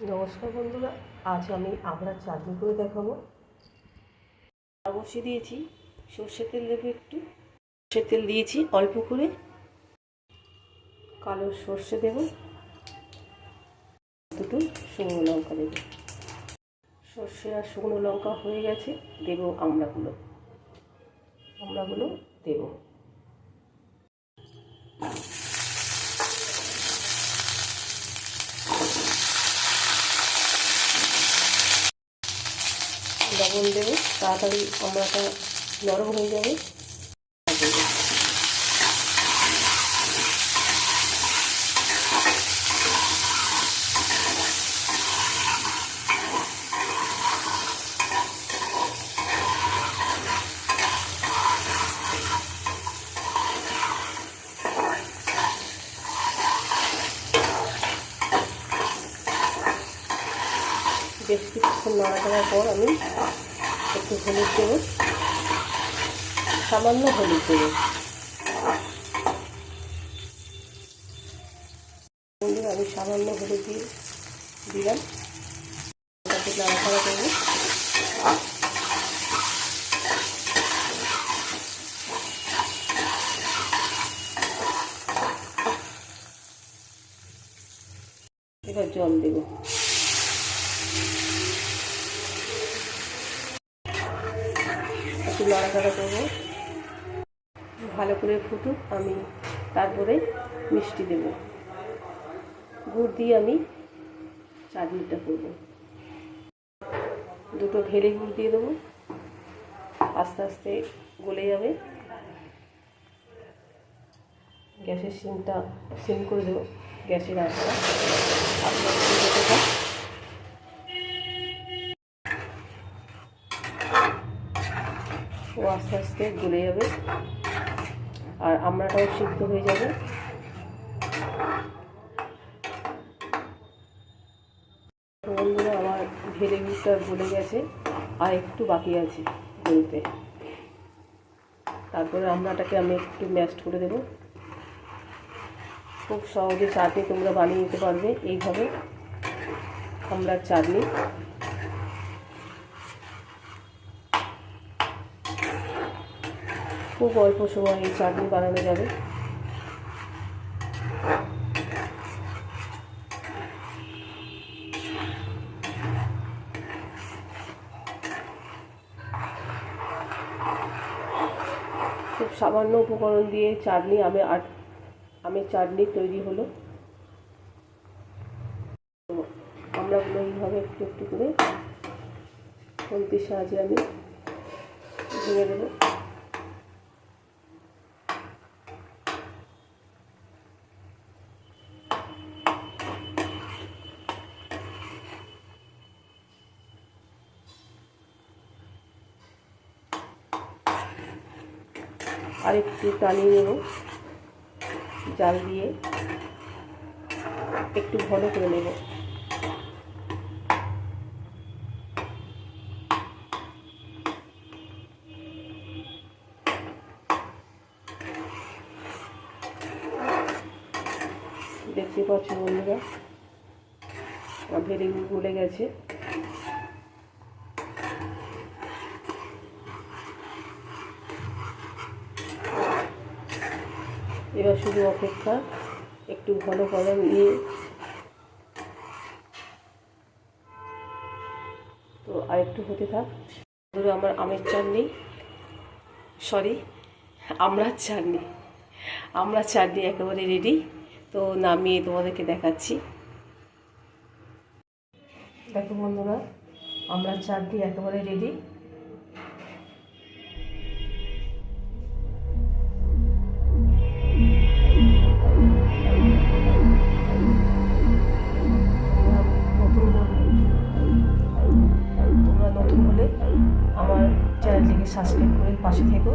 নমস্কার বন্ধুরা, আজ আমি আমরা চাটনি করে দেখাবো। বসিয়ে দিয়েছি সর্ষের তেল দেবো একটু। সর্ষের তেল দিয়েছি অল্প করে। কালো সর্ষে দেব। দুটো শুকনো লঙ্কা দেব। সর্ষে আর শুকনো লঙ্কা হয়ে গেছে, দেব আমড়াগুলো। আমড়াগুলো দেবো। লবণ দেবো তাড়াতাড়ি আমরাটা নরম হয়ে যাবে। বেশ কিছুক্ষণ নাড়া নাড়াচাড়ার পর আমি। একটু হলুদ দেবো। সামান্য হলুদ দেবো। আমি সামান্য হলুদ দিয়ে দিলাম। ওটাকে নাড়াচাড়া করব। এবার জল দেবো। নাড়াচাড়া করব। ভালো করে ফুটুক, আমি তারপরে মিষ্টি দেব। গুড় দিয়ে আমি চাটনিটা করব। দুটো ঢেলে গুড় দিয়ে দেবো। আস্তে আস্তে গলে যাবে। গ্যাসের সিমটা সিম করে দেবো, গ্যাসের আঁচটা। আস্তে আস্তে যেতে থাক ও আস্তে আস্তে গলে যাবে। আর আমড়াটাও সিদ্ধ হয়ে যাবে। বন্ধুরা, আমার গুড়টা গলে গেছে, আর একটু বাকি আছে গলতে। তারপরে আমড়াটাকে আমি একটু ম্যাশড করে দেব। খুব সহজে চাটনি তোমরা বানিয়ে নিতে পারবে এইভাবে। আমড়ার চাটনি খুব অল্প সময় এই চাটনি বানানো যাবে। খুব সামান্য উপকরণ দিয়ে চাটনি আমি আর আমের চাটনি তৈরি হলো। আমরা এইভাবে একটু একটু করে খন্তির সাহায্যে আমি ভেঙে দেবো। আর একটু টানিয়ে নেব। জাল দিয়ে একটু ঘন করে নেব। দেখতে পাচ্ছ বন্ধুরা ভেড়ি গুলে গেছে। এবার শুধু অপেক্ষা, একটু ভালো ঘন নিয়ে। তো আর একটু হতে থাক। ধরো আমার আমের চাটনি সরি আমড়ার চাটনি আমড়ার চাটনি একেবারে রেডি তো নামিয়ে তোমাদেরকে দেখাচ্ছি। দেখো বন্ধুরা, আমড়ার চাটনি একেবারে রেডি নতুন হলে আমার চ্যানেলটিকে সাবস্ক্রাইব করে পাশে থেকো।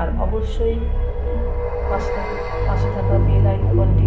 আর অবশ্যই পাশে থাকা পাশে থাকা বেল আইকনটি